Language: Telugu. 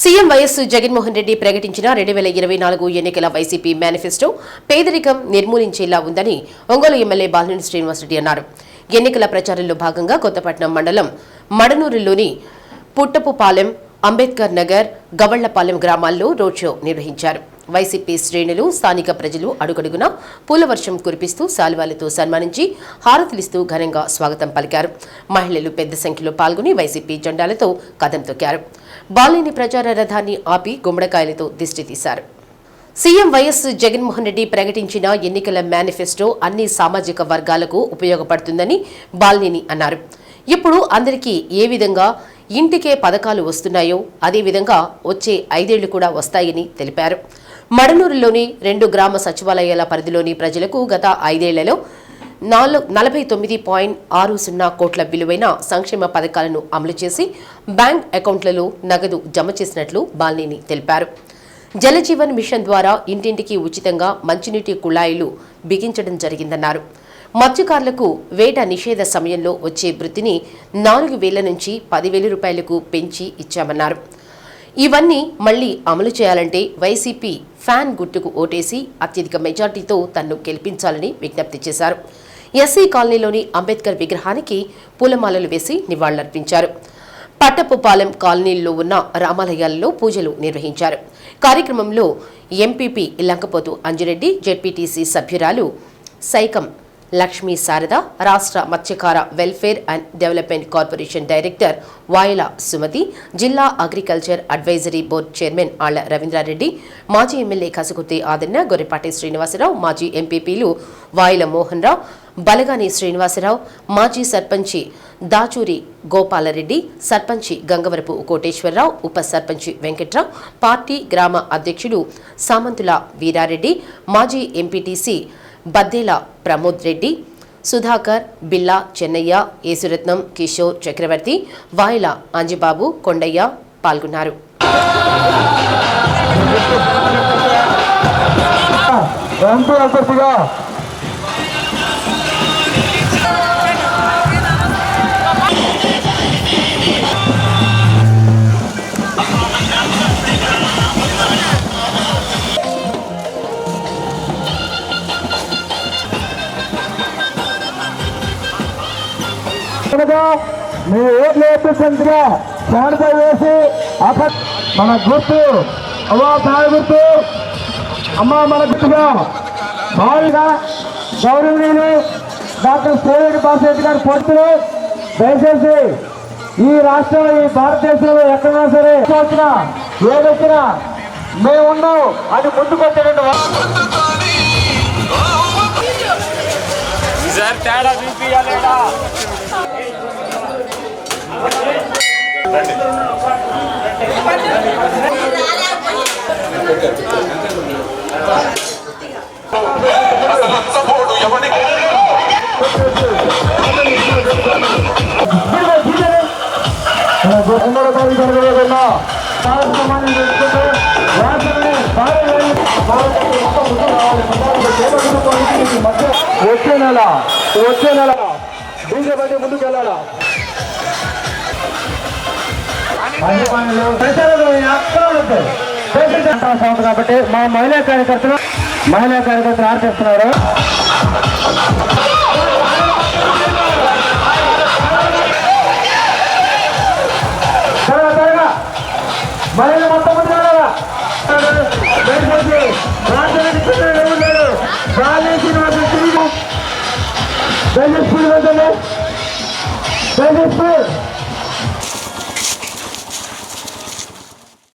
సీఎం వైఎస్ జగన్మోహన్ రెడ్డి ప్రకటించిన రెండు వేల ఇరవై నాలుగు ఎన్నికల వైసీపీ మేనిఫెస్టో పేదరికం నిర్మూలించేలా ఉందని ఒంగోలు ఎమ్మెల్యే బాలినేని శ్రీనివాసరెడ్డి అన్నారు. ఎన్నికల ప్రచారంలో భాగంగా కొత్తపట్నం మండలం మడనూరులోని పుట్టపుపాలెం అంబేద్కర్ నగర్ గవళ్ళపాలెం గ్రామాల్లో రోడ్ షో నిర్వహించారు. వైసీపీ శ్రేణులు స్థానిక ప్రజలు అడుగడుగున పూలవర్షం కురిపిస్తూ శాలువాలతో సన్మానించి హారతులిస్తూ ఘనంగా స్వాగతం పలికారు. మహిళలు పెద్ద సంఖ్యలో పాల్గొని వైసీపీ జెండాలతో కదం తొక్కారు. బాలిని ప్రచార రథాన్ని ఆపి గుమ్మడికాయలతో దిష్టి తీశారు. సీఎం వైఎస్ జగన్మోహన్ రెడ్డి ప్రకటించిన ఎన్నికల మేనిఫెస్టో అన్ని సామాజిక వర్గాలకు ఉపయోగపడుతుందని బాలినేని అన్నారు. ఇప్పుడు అందరికీ ఏ విధంగా ఇంటికే పథకాలు వస్తున్నాయో అదేవిధంగా వచ్చే ఐదేళ్ళు కూడా వస్తాయని తెలిపారు. మడనూరులోని రెండు గ్రామ సచివాలయాల పరిధిలోని ప్రజలకు గత ఐదేళ్ళలో నాలుగు నలభై తొమ్మిది పాయింట్ ఆరు సున్నా కోట్ల విలువైన సంక్షేమ పథకాలను అమలు చేసి బ్యాంక్ అకౌంట్లలో నగదు జమ చేసినట్లు బాలినేని తెలిపారు. జలజీవన్ మిషన్ ద్వారా ఇంటింటికి ఉచితంగా మంచినీటి కుళాయిలు బిగించడం జరిగిందన్నారు. మత్స్యకారులకు వేట నిషేధ సమయంలో వచ్చే వృత్తిని నాలుగు వేల నుంచి పదివేల రూపాయలకు పెంచి ఇచ్చామన్నారు. ఇవన్నీ మళ్ళీ అమలు చేయాలంటే వైసీపీ ఫ్యాన్ గుర్తుకు ఓటేసి అత్యధిక మెజార్టీతో తన్ను గెలిపించాలని విజ్ఞప్తి చేశారు. ఎస్సీ కాలనీలోని అంబేద్కర్ విగ్రహానికి పూలమాలలు వేసి నివాళులర్పించారు. పట్టపుపాలెం కాలనీల్లో ఉన్న రామాలయాల్లో పూజలు నిర్వహించారు. కార్యక్రమంలో ఎంపీపీ లంకపోతు అంజిరెడ్డి జెడ్పీటీసీ సభ్యురాలు సైకం లక్ష్మీ శారద రాష్ట్ర మత్స్యకార welfare and development corporation director Vayala Sumathi జిల్లా agriculture advisory board chairman Alla Ravindra Reddy మాజీ ఎమ్మెల్యే కసుకుర్తి ఆదిన్న గొర్రెపాటి శ్రీనివాసరావు మాజీ ఎంపీపీలు వాయల మోహన్ రావు బలగాని శ్రీనివాసరావు మాజీ సర్పంచి దాచూరి గోపాలరెడ్డి సర్పంచి గంగవరపు కోటేశ్వరరావు ఉప సర్పంచి వెంకట్రావు పార్టీ గ్రామ అధ్యక్షుడు సామంతుల వీరారెడ్డి మాజీ ఎంపీటీసీ బద్దేల ప్రమోద్ రెడ్డి సుధాకర్ బిల్లా చెన్నయ్య యేసురత్నం కిషోర్ చక్రవర్తి వాయిల అంజిబాబు కొండయ్య పాల్గొన్నారు. ఎంపీ అభ్యర్థిగా మీ ఓట్లు వేపించగా ఫ్యాన్పై వేసి అక్కడ మన గుర్తు అమ్మా తాయి గుర్తు అమ్మ మన గుర్తుగా భావిగా గౌరవనీయులు డాక్టర్ సోరెడ్డి బాసిరెడ్డి గారు పొడుతులు దయచేసి ఈ రాష్ట్రం ఈ భారతదేశంలో ఎక్కడైనా సరే వచ్చినా ఏదొచ్చినా మేమున్నాం అది ముందుకొచ్చేటువంటి తేడా చూపియాలేడా రెండవ తారీఖు జరగబోతున్న కార్యక్రమాన్ని చేసుకుంటూ రాష్ట్రాన్ని వచ్చే నెల వచ్చే నెల. బీజేపీ ముందుకు వెళ్ళాలా? అభిమానులు, ప్రజలు కాబట్టి మా మహిళా కార్యకర్తలు మహిళా కార్యకర్తలు ఆర్పిస్తున్నారు త్వరగా త్వరగా. మొత్తం ముందు దయచేసి దయచేసి